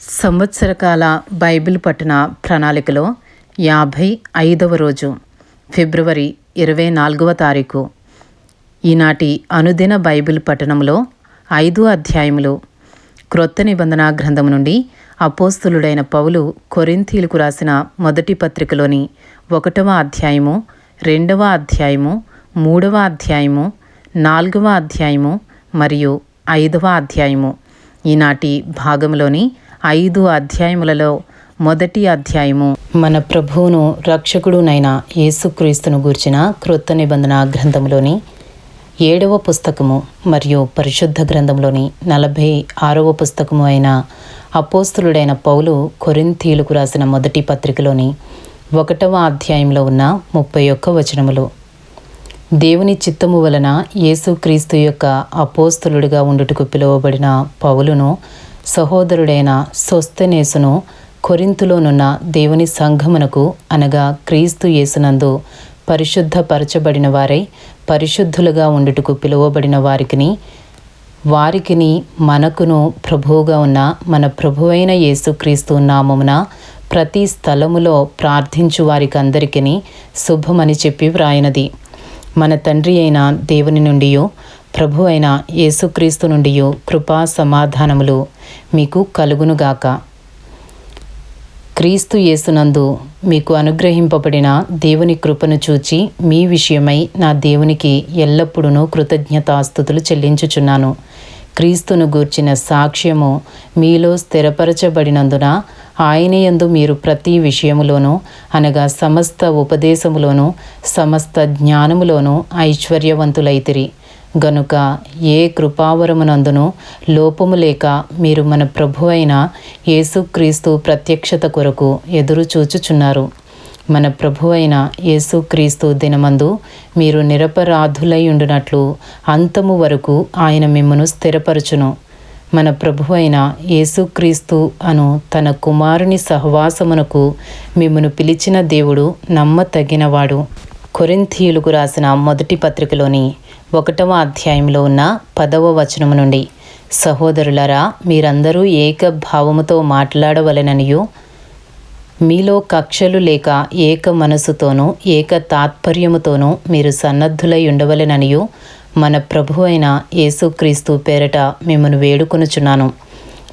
సంవత్సరకాల Bible పఠన ప్రణాళికలో యాభై ఐదవ రోజు ఫిబ్రవరి ఇరవై నాలుగవ తారీఖు. ఈనాటి అనుదిన బైబిల్ పఠనంలో ఐదు అధ్యాయములు. క్రొత్త నిబంధన గ్రంథము నుండి అపోస్తులుడైన పౌలు కొరింథీలకు రాసిన మొదటి పత్రికలోని ఒకటవ అధ్యాయము రెండవ అధ్యాయము మూడవ అధ్యాయము నాలుగవ అధ్యాయము మరియు ఐదవ అధ్యాయము. ఈనాటి భాగంలోని ఐదు అధ్యాయములలో మొదటి అధ్యాయము. మన ప్రభువును రక్షకుడునైన యేసుక్రీస్తును గూర్చిన క్రొత్త నిబంధన గ్రంథంలోని ఏడవ పుస్తకము మరియు పరిశుద్ధ గ్రంథంలోని నలభై ఆరవ పుస్తకము అయిన అపోస్తులుడైన పౌలు కొరింథీలకు రాసిన మొదటి పత్రికలోని ఒకటవ అధ్యాయంలో ఉన్న ముప్పై ఒక్క వచనములు. దేవుని చిత్తము వలన యేసుక్రీస్తు యొక్క అపోస్తులుడిగా ఉండుటకు పిలువబడిన పౌలును సహోదరుడైన సొస్తెనేసును కొరింతులోనున్న దేవుని సంఘమునకు అనగా క్రీస్తు యేసునందు పరిశుద్ధపరచబడిన వారై పరిశుద్ధులుగా ఉండుటకు పిలువబడిన వారికిని వారికిని మనకును ప్రభువుగా ఉన్న మన ప్రభువైన యేసుక్రీస్తు నామమున ప్రతి స్థలములో ప్రార్థించు వారికి అందరికీ శుభమని చెప్పి వ్రాయినది. మన తండ్రి అయిన దేవుని నుండియో ప్రభు అయిన యేసుక్రీస్తు నుండి కృపా సమాధానములు మీకు కలుగునుగాక. క్రీస్తు యేసునందు మీకు అనుగ్రహింపబడిన దేవుని కృపను చూచి మీ విషయమై నా దేవునికి ఎల్లప్పుడూ కృతజ్ఞతాస్థుతులు చెల్లించుచున్నాను. క్రీస్తును గూర్చిన సాక్ష్యము మీలో స్థిరపరచబడినందున ఆయనయందు మీరు ప్రతి విషయములోనూ అనగా సమస్త ఉపదేశములోనూ సమస్త జ్ఞానములోనూ ఐశ్వర్యవంతులైతిరి. గనుక ఏ కృపావరమునందును లోపము లేక మీరు మన ప్రభు అయిన యేసుక్రీస్తు ప్రత్యక్షత కొరకు ఎదురు చూచుచున్నారు. మన ప్రభు అయిన యేసుక్రీస్తు దినమందు మీరు నిరపరాధులై ఉండునట్లు అంతము వరకు ఆయన మిమ్మను స్థిరపరచును. మన ప్రభు అయిన యేసుక్రీస్తు అను తన కుమారుని సహవాసమునకు మిమ్మను పిలిచిన దేవుడు నమ్మతగినవాడు. కొరింథీయులకు రాసిన మొదటి పత్రికలోని ఒకటవ అధ్యాయంలో ఉన్న పదవ వచనము నుండి. సహోదరులరా మీరందరూ ఏక భావముతో మాట్లాడవలెననియు. మీలో కక్షలు లేక ఏక మనసుతోనూ ఏక తాత్పర్యముతోనూ మీరు సన్నద్ధులై ఉండవలెననియు. మన ప్రభు అయిన యేసుక్రీస్తు పేరట మిమ్మను వేడుకొనుచున్నాను.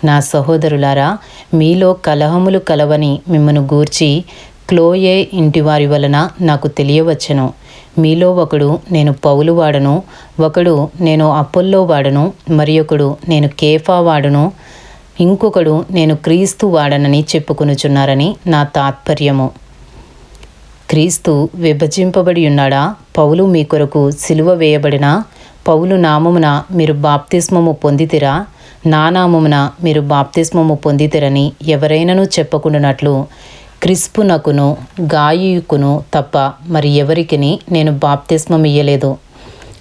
నా సహోదరులారా మీలో కలహములు కలవని మిమ్మను గూర్చి క్లోయే ఇంటివారి వలన నాకు తెలియవచ్చును. మీలో ఒకడు నేను పౌలు వాడను ఒకడు నేను అప్పుల్లో వాడను మరి ఒకడు నేను కేఫా వాడను ఇంకొకడు నేను క్రీస్తు వాడనని చెప్పుకొనుచున్నారని నా తాత్పర్యము. క్రీస్తు విభజింపబడి ఉన్నాడా? పౌలు మీ కొరకు సిలువ వేయబడిన? పౌలు నామమున మీరు బాప్తిస్మము పొందితిరా? నా నామమున మీరు బాప్తిస్మము పొందితిరని ఎవరైనను చెప్పకుండానట్లు క్రిస్పునకును గాయుకును తప్ప మరి ఎవరికిని నేను బాప్తిస్మం ఇయ్యలేదు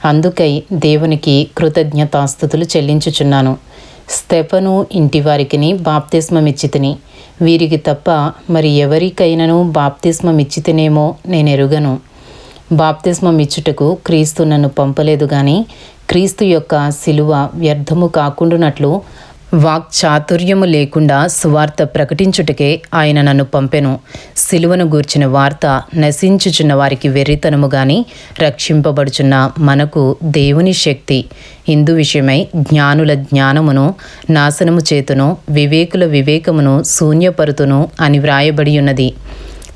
అందుకై దేవునికి కృతజ్ఞతాస్థుతులు చెల్లించుచున్నాను. స్తెఫను ఇంటివారికిని బాప్తిస్మమిచ్చితిని. వీరికి తప్ప మరి ఎవరికైనాను బాప్తిస్మమిచ్చితినేమో నేను ఎరుగను బాప్తిస్మం ఇచ్చుటకు క్రీస్తు నన్ను పంపలేదు కానీ క్రీస్తు యొక్క శిలువ వ్యర్థము కాకుండానట్లు వాక్చాతుర్యము లేకుండా సువార్త ప్రకటించుటకే ఆయన నన్ను పంపెను. సిలువను గూర్చిన వార్త నశించుచున్న వారికి వెర్రితనము గాని రక్షింపబడుచున్న మనకు దేవుని శక్తి. హిందు విషయమై జ్ఞానుల జ్ఞానమును నాశనము చేతును వివేకుల వివేకమును శూన్యపరుతును అని వ్రాయబడి ఉన్నది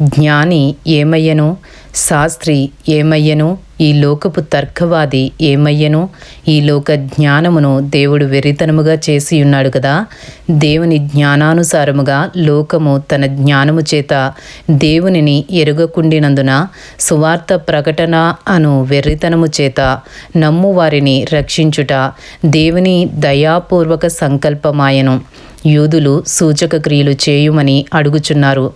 జ్ఞాని ఏమయ్యను? శాస్త్రి ఏమయ్యను? ఈ లోకపు తర్కవాది ఏమయ్యను? ఈ లోక జ్ఞానమును దేవుడు వెరితనముగా చేసి ఉన్నాడు కదా? దేవుని జ్ఞానానుసారముగా లోకము తన జ్ఞానము చేత దేవునిని ఎరుగకుండినందున సువార్త ప్రకటన అను వెర్రితనము చేత నమ్ము వారిని రక్షించుట దేవుని దయాపూర్వక సంకల్పమాయను. యూదులు సూచక క్రియలు చేయుమని అడుగుచున్నారు.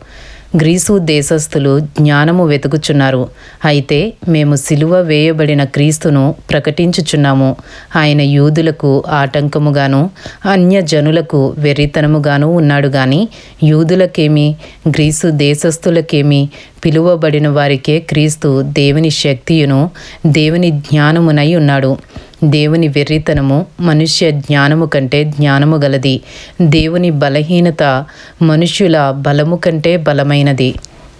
గ్రీసు దేశస్థులు జ్ఞానము వెతుకుచున్నారు. అయితే మేము సిలువ వేయబడిన క్రీస్తును ప్రకటించుచున్నాము. ఆయన యూదులకు ఆటంకముగాను అన్యజనులకు వెర్రితనముగాను ఉన్నాడు గాని యూదులకేమి గ్రీసు దేశస్థులకేమి పిలువబడిన వారికే క్రీస్తు దేవుని శక్తియును దేవుని జ్ఞానమునై ఉన్నాడు. దేవుని వెర్రితనము మనుష్య జ్ఞానము కంటే జ్ఞానము గలది. దేవుని బలహీనత మనుష్యుల బలము కంటే బలమైనది.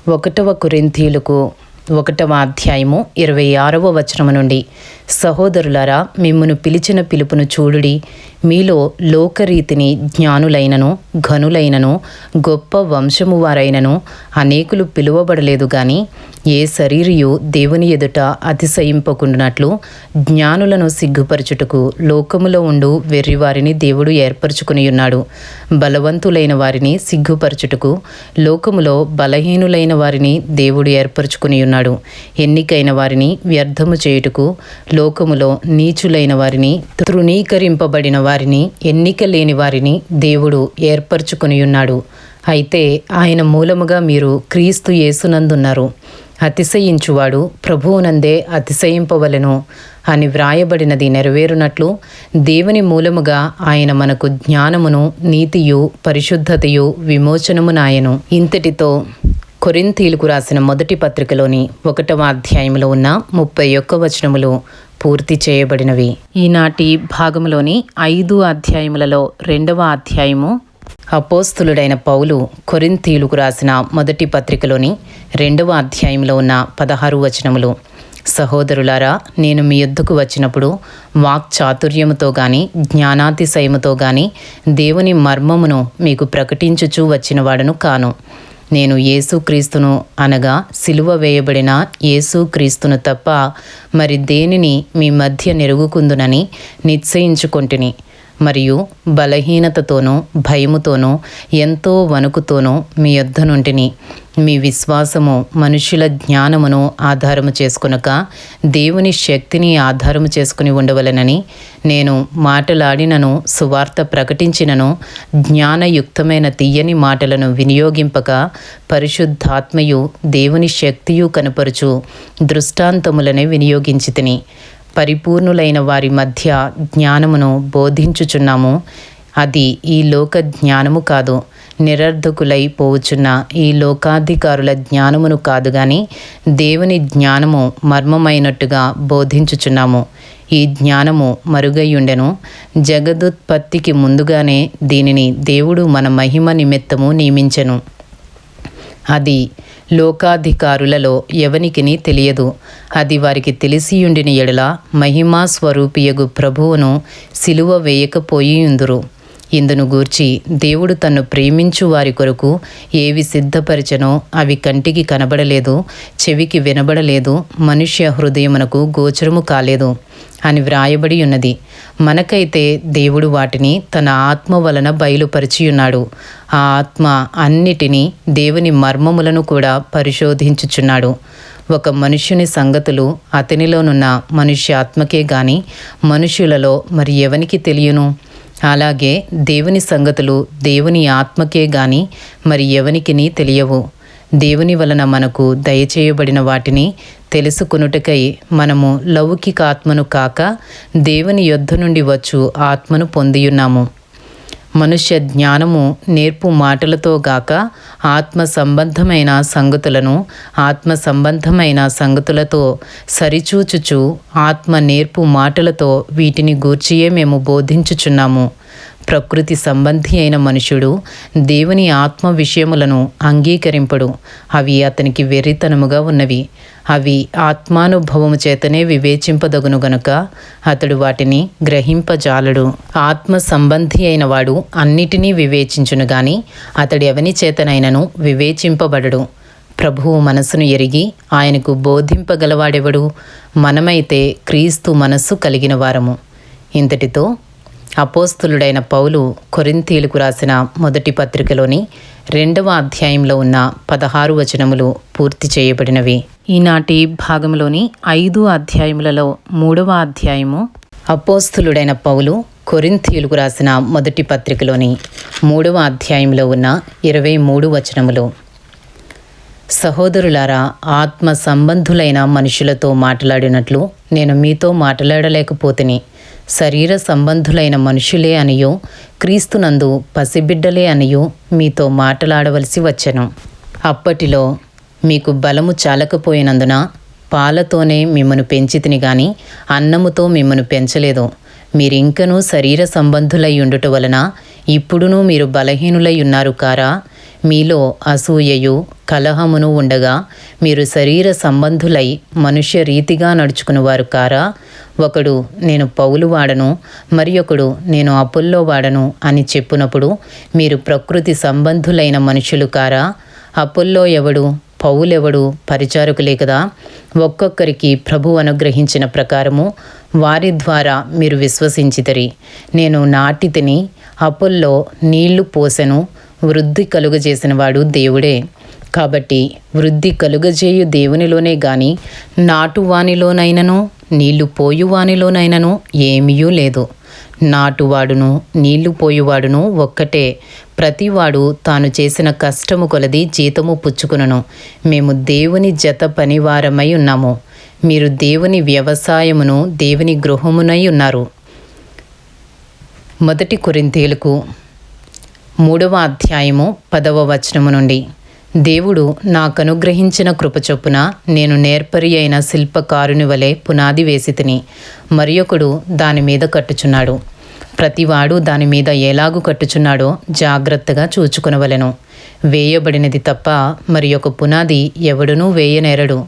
ఒకటవ కురింథీలకు ఒకటవ అధ్యాయము ఇరవై ఆరవ వచనము నుండి సహోదరులారా మిమ్మును పిలిచిన పిలుపును చూడుడి. మీలో లోకరీతిని జ్ఞానులైనను ఘనులైనను గొప్ప వంశము వారైనను అనేకులు పిలువబడలేదు కానీ ఏ శరీరియు దేవుని ఎదుట అతిశయింపకుండునట్లు జ్ఞానులను సిగ్గుపరచుటకు లోకములో ఉండు వెర్రివారిని దేవుడు ఏర్పరచుకుని ఉన్నాడు బలవంతులైన వారిని సిగ్గుపరచుటకు లోకములో బలహీనులైన వారిని దేవుడు ఏర్పరచుకుని ఉన్నాడు ఎన్నికైన వారిని వ్యర్థము చేయుటకు లోకములో నీచులైన వారిని తృణీకరింపబడిన వారిని ఎన్నిక లేని వారిని దేవుడు ఏర్పరచుకుని ఉన్నాడు అయితే ఆయన మూలముగా మీరు క్రీస్తు యేసునందున్నారు. అతిశయించువాడు ప్రభువునందే అతిశయింపవలెను అని వ్రాయబడినది నెరవేరునట్లు దేవుని మూలముగా ఆయన మనకు జ్ఞానమును నీతియు పరిశుద్ధతయు విమోచనమునాయను. ఇంతటితో కొరింతీలకు రాసిన మొదటి పత్రికలోని ఒకటవ అధ్యాయంలో ఉన్న ముప్పై ఒక్క వచనములు పూర్తి చేయబడినవి. ఈనాటి భాగంలోని ఐదు అధ్యాయములలో రెండవ అధ్యాయము అపోస్తులుడైన పౌలు కొరింతీలుకు రాసిన మొదటి పత్రికలోని రెండవ అధ్యాయంలో ఉన్న పదహారు వచనములు సహోదరులారా నేను మీ యొద్దకు వచ్చినప్పుడు వాక్ చాతుర్యముతో గాని జ్ఞానాతిశయముతో గాని దేవుని మర్మమును మీకు ప్రకటించుచూ వచ్చినవాడను కాను. నేను యేసుక్రీస్తును అనగా సిలువ వేయబడిన యేసుక్రీస్తును తప్ప మరి దేనిని మీ మధ్య నెరుగుకుందునని నిశ్చయించుకొంటిని? మరియు బలహీనతతోనూ భయముతోనూ ఎంతో వణుకుతోనూ మీ యొద్ద నుంటిని మీ విశ్వాసము మనుషుల జ్ఞానమును ఆధారము చేసుకునక దేవుని శక్తిని ఆధారము చేసుకుని ఉండవలెనని నేను మాటలాడినను సువార్త ప్రకటించినను జ్ఞానయుక్తమైన తీయని మాటలను వినియోగింపక పరిశుద్ధాత్మయు దేవుని శక్తియు కనపరుచు దృష్టాంతములనే వినియోగించితిని పరిపూర్ణులైన వారి మధ్య జ్ఞానమును బోధించుచున్నాము. అది ఈ లోక జ్ఞానము కాదు నిరర్ధకులై పోవుచున్న ఈ లోకాధికారుల జ్ఞానమును కాదు గాని దేవుని జ్ఞానము మర్మమైనట్టుగా బోధించుచున్నాము. ఈ జ్ఞానము మరుగయ్యుండెను జగదుత్పత్తికి ముందుగానే దీనిని దేవుడు మన మహిమ నిమిత్తము నియమించెను. అది లోకాధికారులలో ఎవనికిని తెలియదు. అది వారికి తెలిసియుండిన ఎడల మహిమా స్వరూపియగు ప్రభువును సిలువ వేయకపోయియుందురు ఇందును గూర్చి దేవుడు తన్ను ప్రేమించు వారి కొరకు ఏవి సిద్ధపరిచనో అవి కంటికి కనబడలేదు చెవికి వినబడలేదు మనుష్య హృదయమునకు గోచరము కాలేదు అని వ్రాయబడి ఉన్నది. మనకైతే దేవుడు వాటిని తన ఆత్మ వలన బయలుపరిచియున్నాడు. ఆ ఆత్మ అన్నిటినీ దేవుని మర్మములను కూడా పరిశోధించుచున్నాడు. ఒక మనుష్యుని సంగతులు అతనిలోనున్న మనుష్య ఆత్మకే గాని మనుష్యులలో మరి ఎవనికి తెలియను? అలాగే దేవుని సంగతులు దేవుని ఆత్మకే గాని మరి ఎవనికిని తెలియవు. దేవుని వలన మనకు దయచేయబడిన వాటిని తెలుసుకొనుటకై మనము లౌకిక ఆత్మను కాక దేవుని యొద్ధ నుండి వచ్చు ఆత్మను పొందియున్నాము. మనుష్య జ్ఞానము నేర్పు మాటలతో గాక ఆత్మ సంబంధమైన సంగతులను ఆత్మ సంబంధమైన సంగతులతో సరిచూచుచు ఆత్మ నేర్పు మాటలతో వీటిని గూర్చియే మేము బోధించుచున్నాము. ప్రకృతి సంబంధి అయిన మనుషుడు దేవుని ఆత్మ విషయములను అంగీకరింపడు. అవి అతనికి వెర్రితనముగా ఉన్నవి. అవి ఆత్మానుభవము చేతనే వివేచింపదగును గనుక అతడు వాటిని గ్రహింపజాలడు. ఆత్మ సంబంధి అయిన వాడు అన్నిటినీ వివేచించును గాని అతడు ఎవని చేతనైనను వివేచింపబడడు. ప్రభువు మనసును ఎరిగి ఆయనకు బోధింపగలవాడెవడు? మనమైతే క్రీస్తు మనస్సు కలిగిన వారము. ఇంతటితో అపోస్తులుడైన పౌలు కొరింతీలకు రాసిన మొదటి పత్రికలోని రెండవ అధ్యాయంలో ఉన్న పదహారు వచనములు పూర్తి చేయబడినవి. ఈనాటి భాగంలోని ఐదు అధ్యాయములలో మూడవ అధ్యాయము అపోస్తులుడైన పౌలు కొరింథీయులకు రాసిన మొదటి పత్రికలోని మూడవ అధ్యాయంలో ఉన్న ఇరవై మూడు వచనములు. సహోదరులారా ఆత్మ సంబంధులైన మనుషులతో మాట్లాడినట్లు నేను మీతో మాట్లాడలేకపోతిని. శరీర సంబంధులైన మనుషులే అనియో క్రీస్తునందు పసిబిడ్డలే అనియో మీతో మాట్లాడవలసి వచ్చెను. అప్పటిలో మీకు బలము చాలకపోయినందున పాలతోనే మిమ్మను పెంచితిని గాని అన్నముతో మిమ్మను పెంచలేదు. మీరింకనూ శరీర సంబంధులై ఉండుట వలన ఇప్పుడును మీరు బలహీనులై ఉన్నారు కారా మీలో అసూయయు కలహమును ఉండగా మీరు శరీర సంబంధులై మనుష్య రీతిగా నడుచుకునేవారు కారా ఒకడు నేను పౌలు వాడను మరి ఒకడు నేను అపుల్లో వాడను అని చెప్పునప్పుడు మీరు ప్రకృతి సంబంధులైన మనుషులు కారా? అపుల్లో ఎవడు? పౌలెవడు? పరిచారకులే కదా? ఒక్కొక్కరికి ప్రభు అనుగ్రహించిన ప్రకారము వారి ద్వారా మీరు విశ్వసించితరి. నేను నాటితిని అపుల్లో నీళ్ళు పోసెను వృద్ధి కలుగజేసిన వాడు దేవుడే. కాబట్టి వృద్ధి కలుగజేయు దేవునిలోనే గాని నాటువానిలోనైనను నీళ్ళు పోయువానిలోనైనను ఏమీయూ లేదు. నాటువాడును నీళ్ళు పోయువాడును ఒక్కటే. ప్రతివాడు తాను చేసిన కష్టము కొలది జీతము పుచ్చుకునను. మేము దేవుని జత పనివారమై ఉన్నాము. మీరు దేవుని వ్యవసాయమును దేవుని గృహమునై ఉన్నారు. మొదటి కొరింతీలకు మూడవ అధ్యాయము పదవ వచనము నుండి. దేవుడు నాకనుగ్రహించిన కృపచొప్పున నేను నేర్పరి అయిన శిల్పకారుని వలె పునాది వేసి తిని మరి ఒకడు దాని మీద కట్టుచున్నాడు. ప్రతివాడు దాని మీద ఎలాగు కట్టుచున్నాడో జాగ్రత్తగా చూచుకొనవలెను. వేయబడినది తప్ప మరి ఒక పునాది ఎవడునూ వేయనేరడు.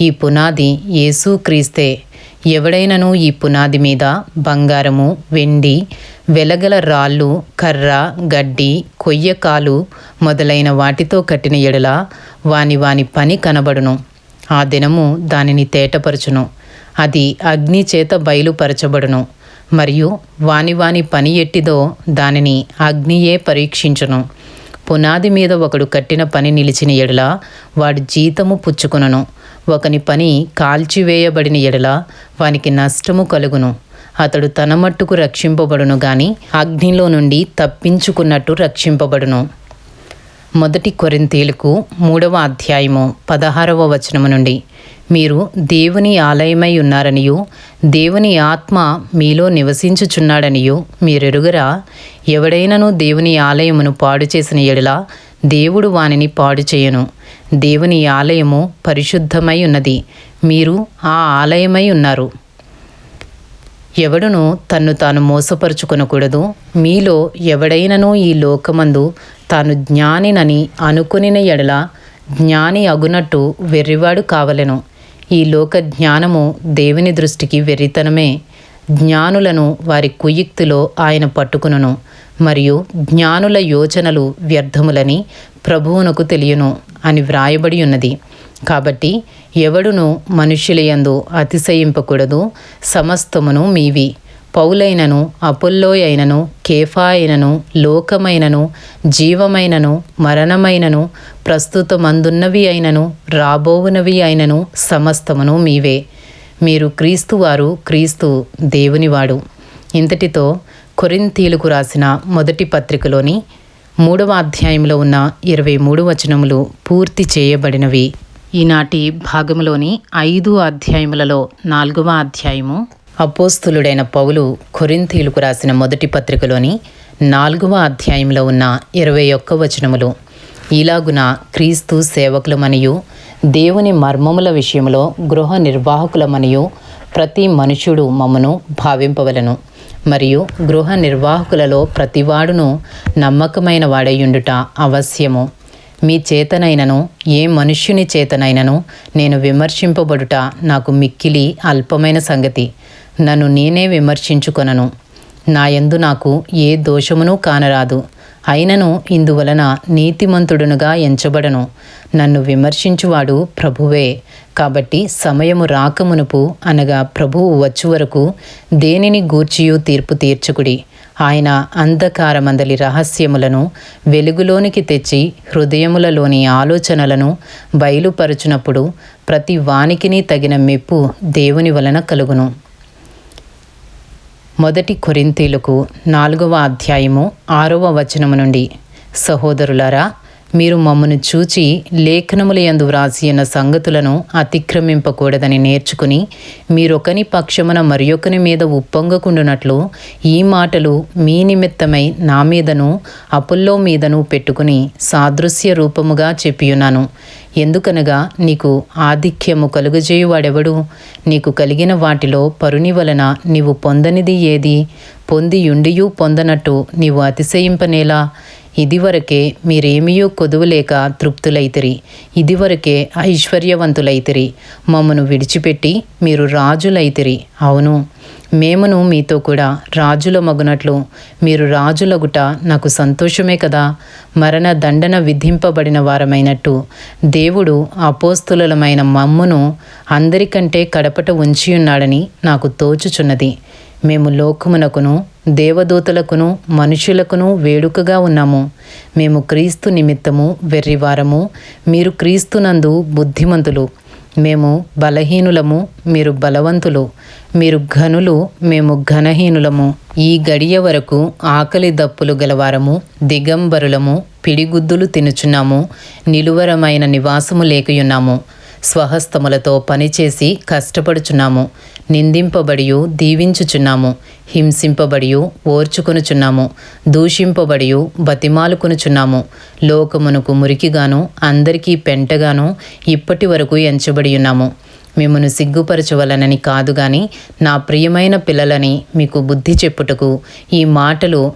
ఈ పునాది యేసు క్రీస్తే ఎవడైనను ఈ పునాది మీద బంగారము వెండి వెలగల రాళ్ళు కర్ర గడ్డి కొయ్యకాలు మొదలైన వాటితో కట్టిన ఎడల వాని వాని పని కనబడును. ఆ దినము దానిని తేటపరచును. అది అగ్ని చేత బయలుపరచబడును. మరియు వాని వాని పని ఎట్టిదో దానిని అగ్నియే పరీక్షించును. పునాది మీద ఒకడు కట్టిన పని నిలిచిన ఎడల వాడు జీతము పుచ్చుకునను. ఒకని పని కాల్చివేయబడిన ఎడల వానికి నష్టము కలుగును. అతడు తన మట్టుకు రక్షింపబడును గాని అగ్నిలో నుండి తప్పించుకున్నట్టు రక్షింపబడును. మొదటి కొరింతీలకు మూడవ అధ్యాయము పదహారవ వచనము నుండి మీరు దేవుని ఆలయమై ఉన్నారనియు దేవుని ఆత్మ మీలో నివసించుచున్నాడనియు మీరెరుగరా? ఎవడైనను దేవుని ఆలయమును పాడు చేసిన ఎడల దేవుడు వానిని పాడు చేయను దేవుని ఆలయము పరిశుద్ధమై ఉన్నది. మీరు ఆ ఆలయమై ఉన్నారు. ఎవడును తన్ను తాను మోసపరుచుకొనకూడదు మీలో ఎవడైనను ఈ లోకమందు తాను జ్ఞానినని అనుకునిన ఎడల జ్ఞాని అగునట్టు వెర్రివాడు కావలెను. ఈ లోక జ్ఞానము దేవుని దృష్టికి వెర్రితనమే. జ్ఞానులను వారి కుయుక్తిలో ఆయన పట్టుకును మరియు జ్ఞానుల యోచనలు వ్యర్థములని ప్రభువునకు తెలియను అని వ్రాయబడి ఉన్నది. కాబట్టి ఎవడును మనుష్యులయందు అతిశయింపకూడదు సమస్తమును మీవి. పౌలైనను అపుల్లోయైనను అయినను అయినను లోకమైనను జీవమైనను మరణమైనను ప్రస్తుతమందున్నవి అయినను రాబోవునవి అయినను సమస్తమును మీవే. మీరు క్రీస్తు వారు క్రీస్తు దేవునివాడు. ఇంతటితో కొరింతీలకు రాసిన మొదటి పత్రికలోని మూడవ అధ్యాయంలో ఉన్న ఇరవై మూడు వచనములు పూర్తి చేయబడినవి. ఈనాటి భాగములోని ఐదు అధ్యాయములలో నాలుగవ అధ్యాయము. అపోస్తులుడైన పౌలు కొరింథీలకు రాసిన మొదటి పత్రికలోని నాలుగవ అధ్యాయంలో ఉన్న ఇరవై ఒక్క వచనములు. ఇలాగున క్రీస్తు సేవకులమనియు దేవుని మర్మముల విషయంలో గృహ నిర్వాహకులమనియు ప్రతి మనుషుడు మమ్మను భావింపవలను. మరియు గృహ నిర్వాహకులలో ప్రతివాడును నమ్మకమైన వాడైయుండుట అవశ్యము. మీ చేతనైనను ఏ మనుష్యుని చేతనైనను నేను విమర్శింపబడుట నాకు మిక్కిలి అల్పమైన సంగతి. నన్ను నేనే విమర్శించుకొనను. నాయందు నాకు ఏ దోషమును కానరాదు. అయినను ఇందువలన నీతిమంతుడునుగా ఎంచబడను. నన్ను విమర్శించువాడు ప్రభువే. కాబట్టి సమయము రాకమునుపు అనగా ప్రభువు వచ్చు వరకు దేనిని గూర్చియు తీర్పు తీర్చుకుడి. ఆయన అంధకారమందలి రహస్యములను వెలుగులోనికి తెచ్చి హృదయములలోని ఆలోచనలను బయలుపరచునప్పుడు ప్రతి వానికిని తగిన మెప్పు దేవుని వలన కలుగును. మొదటి కొరింతీలకు నాలుగవ అధ్యాయము ఆరవ వచనము నుండి. సహోదరులారా మీరు మమ్మను చూచి లేఖనములయందు యందు సంగతులను అతిక్రమింపకూడదని నేర్చుకుని మీరొకని పక్షమున మరియొకని మీద ఉప్పొంగకుండునట్లు ఈ మాటలు మీ నిమిత్తమై నా మీదను అపుల్లో మీదను పెట్టుకుని సాదృశ్య రూపముగా చెప్పియున్నాను. ఎందుకనగా నీకు ఆధిక్యము కలుగజేయువాడెవడు? నీకు కలిగిన వాటిలో పరుని వలన నీవు పొందనిది ఏది? పొందియుండియు పొందనట్టు నీవు అతిశయింపనేలా? ఇదివరకే మీరేమియో కొదువులేక తృప్తులైతిరి. ఇదివరకే ఐశ్వర్యవంతులైతిరి. మమ్మను విడిచిపెట్టి మీరు రాజులైతిరి. అవును. మేమును మీతో కూడా రాజుల మగునట్లు. మీరు రాజులగుట నాకు సంతోషమే కదా. మరణ దండన విధింపబడిన వారమైనట్టు. దేవుడు అపోస్తులమైన మమ్మును అందరికంటే కడపట ఉంచి ఉన్నాడని నాకు తోచుచున్నది. మేము లోకమునకును దేవదూతలకును మనుషులకును వేడుకగా ఉన్నాము. మేము క్రీస్తు నిమిత్తము వెర్రివారము మీరు క్రీస్తునందు బుద్ధిమంతులు. మేము బలహీనులము మీరు బలవంతులు. మీరు ఘనులు మేము ఘనహీనులము. ఈ గడియ వరకు ఆకలి దప్పులు గలవారము దిగంబరులము పిడిగుద్దులు తినుచున్నాము నిలువరమైన నివాసము లేకయున్నాము. స్వహస్తములతో పనిచేసి కష్టపడుచున్నాము. నిందింపబడియు దీవించుచున్నాము. హింసింపబడియు ఓర్చుకొనుచున్నాము. దూషింపబడియు బతిమాలుకొనుచున్నాము. లోకమునకు మురికిగాను అందరికీ పెంటగాను ఇప్పటి వరకు ఎంచబడి ఉన్నాము మిమ్మను సిగ్గుపరచవలనని కాదు గాని నా ప్రియమైన పిల్లలని మీకు బుద్ధి చెప్పుటకు ఈ మాటలు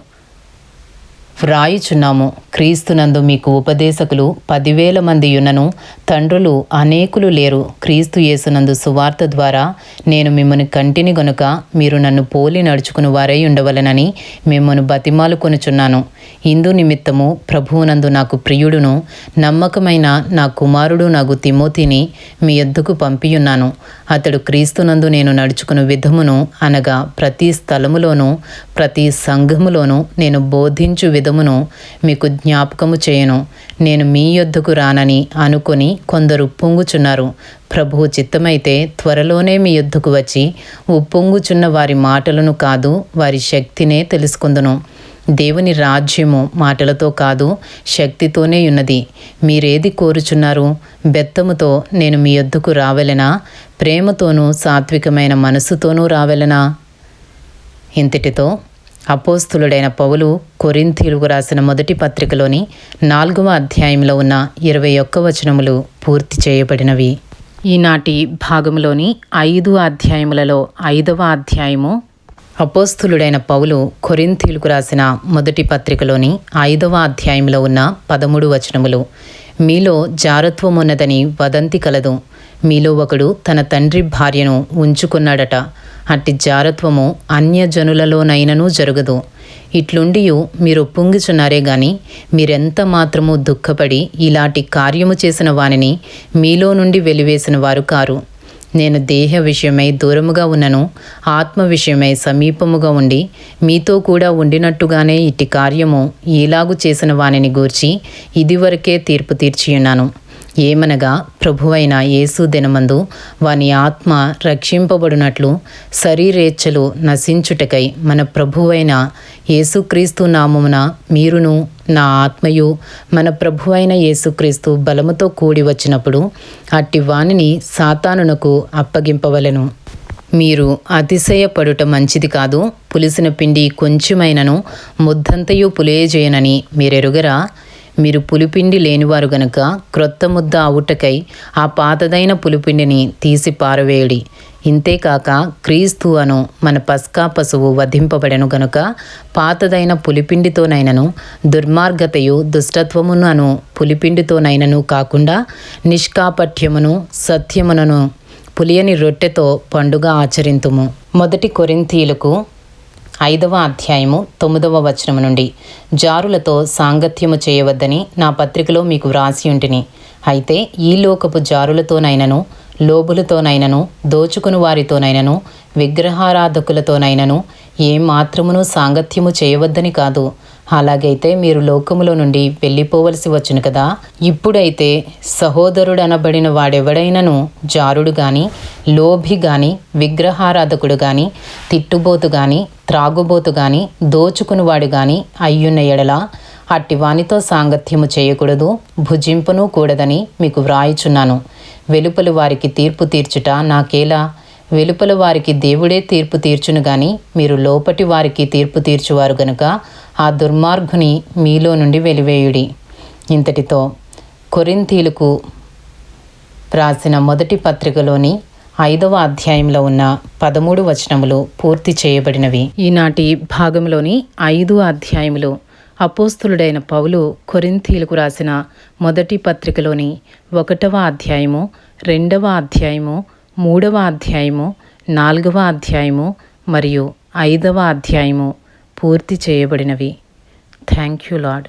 వ్రాయిచున్నాము. క్రీస్తునందు మీకు ఉపదేశకులు పదివేల మంది యునను తండ్రులు అనేకులు లేరు. క్రీస్తు యేసునందు సువార్త ద్వారా నేను మిమ్మల్ని కంటిని గనుక మీరు నన్ను పోలి నడుచుకుని వారై ఉండవలనని మిమ్మను బతిమాలు కొనుచున్నాను. ఇందు నిమిత్తము ప్రభువునందు నాకు ప్రియుడును నమ్మకమైన నా కుమారుడు నాకు తిమోతిని మీ ఎద్దుకు పంపియున్నాను. అతడు క్రీస్తునందు నేను నడుచుకుని విధమును అనగా ప్రతి స్థలములోనూ ప్రతి సంఘములోనూ నేను బోధించు విధమును మీకు జ్ఞాపకము చేయను. నేను మీ యొద్దకు రానని అనుకొని కొందరు పొంగుచున్నారు. ప్రభువు చిత్తమైతే త్వరలోనే మీ యొద్దకు వచ్చి ఉప్పొంగుచున్న వారి మాటలను కాదు వారి శక్తినే తెలుసుకుందును. దేవుని రాజ్యము మాటలతో కాదు శక్తితోనే ఉన్నది. మీరేది కోరుచున్నారు? బెత్తముతో నేను మీ యొద్దకు రావెలనా? ప్రేమతోనూ సాత్వికమైన మనస్సుతోనూ రావెలనా? ఇంతటితో అపోస్తులుడైన పౌలు కొరింథీలకు రాసిన మొదటి పత్రికలోని నాలుగవ అధ్యాయంలో ఉన్న ఇరవై ఒక్క వచనములు పూర్తి చేయబడినవి. ఈనాటి భాగంలోని ఐదు అధ్యాయములలో ఐదవ అధ్యాయము అపోస్తులుడైన పౌలు కొరింథీలకు రాసిన మొదటి పత్రికలోని ఐదవ అధ్యాయంలో ఉన్న పదమూడు వచనములు. మీలో జారత్వమున్నదని వదంతి కలదు. మీలో ఒకడు తన తండ్రి భార్యను ఉంచుకున్నాడట. అట్టి జారత్వము అన్యజనులలోనైనను జరగదు. ఇట్లుండియు మీరు పొంగుచున్నారే గాని మీరెంత మాత్రము దుఃఖపడి ఇలాంటి కార్యము చేసిన వానిని మీలో నుండి వెలివేసిన వారు కారు. నేను దేహ విషయమై దూరముగా ఉన్నను ఆత్మ విషయమై సమీపముగా ఉండి మీతో కూడా ఉండినట్టుగానే ఇట్టి కార్యము ఈలాగు చేసిన వానిని గూర్చి ఇదివరకే తీర్పు తీర్చియున్నాను. ఏమనగా ప్రభువైన యేసు దినమందు వాని ఆత్మ రక్షింపబడినట్లు శరీరేచ్ఛలు నశించుటకై మన ప్రభువైన యేసుక్రీస్తు నామమున మీరును నా ఆత్మయు మన ప్రభువైన యేసుక్రీస్తు బలముతో కూడి వచ్చినప్పుడు అట్టి వానిని సాతానునకు అప్పగింపవలెను. మీరు అతిశయపడుట మంచిది కాదు పులిసిన పిండి కొంచెమైనను ముద్దంతయు పులియజేయనని మీరెరుగరా? మీరు పులిపిండి లేనివారు గనక క్రొత్త ముద్ద అవుటకై ఆ పాతదైన పులిపిండిని తీసి పారవేయుడి. ఇంతేకాక క్రీస్తు అను మన పస్కా పశువు వధింపబడెను గనుక పాతదైన పులిపిండితోనైనను దుర్మార్గతయు దుష్టత్వమును అను పులిపిండితోనైనను కాకుండా నిష్కాపఠ్యమును సత్యమునను పులియని రొట్టెతో పండుగ ఆచరింతుము. మొదటి కొరింతీలకు ఐదవ అధ్యాయము తొమ్మిదవ వచనము నుండి. జారులతో సాంగత్యము చేయవద్దని నా పత్రికలో మీకు వ్రాసి ఉంటిని. అయితే ఈ లోకపు జారులతోనైనను లోబులతోనైనను దోచుకుని వారితోనైనను విగ్రహారాధకులతోనైనను ఏమాత్రమును సాంగత్యము చేయవద్దని కాదు. అలాగైతే మీరు లోకములో నుండి వెళ్ళిపోవలసి వచ్చును కదా. ఇప్పుడైతే సహోదరుడనబడిన వాడెవడైనను జారుడు గాని లోభి గాని విగ్రహారాధకుడు గాని తిట్టుబోతు గాని త్రాగుబోతు గాని దోచుకునివాడు గాని అయ్యున్న ఎడల అట్టి వానితో సాంగత్యము చేయకూడదు భుజింపను కూడదని మీకు వ్రాయిచున్నాను. వెలుపలి వారికి తీర్పు తీర్చుట నాకేలా? వెలుపల వారికి దేవుడే తీర్పు తీర్చును గాని మీరు లోపటి వారికి తీర్పు తీర్చువారు గనుక ఆ దుర్మార్గుని మీలో నుండి వెలివేయుడి. ఇంతటితో కొరింతీలకు రాసిన మొదటి పత్రికలోని ఐదవ అధ్యాయంలో ఉన్న పదమూడు వచనములు పూర్తి చేయబడినవి. ఈనాటి భాగంలోని ఐదు అధ్యాయములు అపోస్తులుడైన పౌలు కొరింథీలకు రాసిన మొదటి పత్రికలోని ఒకటవ అధ్యాయము రెండవ అధ్యాయము మూడవ అధ్యాయము నాలుగవ అధ్యాయము మరియు ఐదవ అధ్యాయము. పూర్తి చేయబడినవి. Thank you lord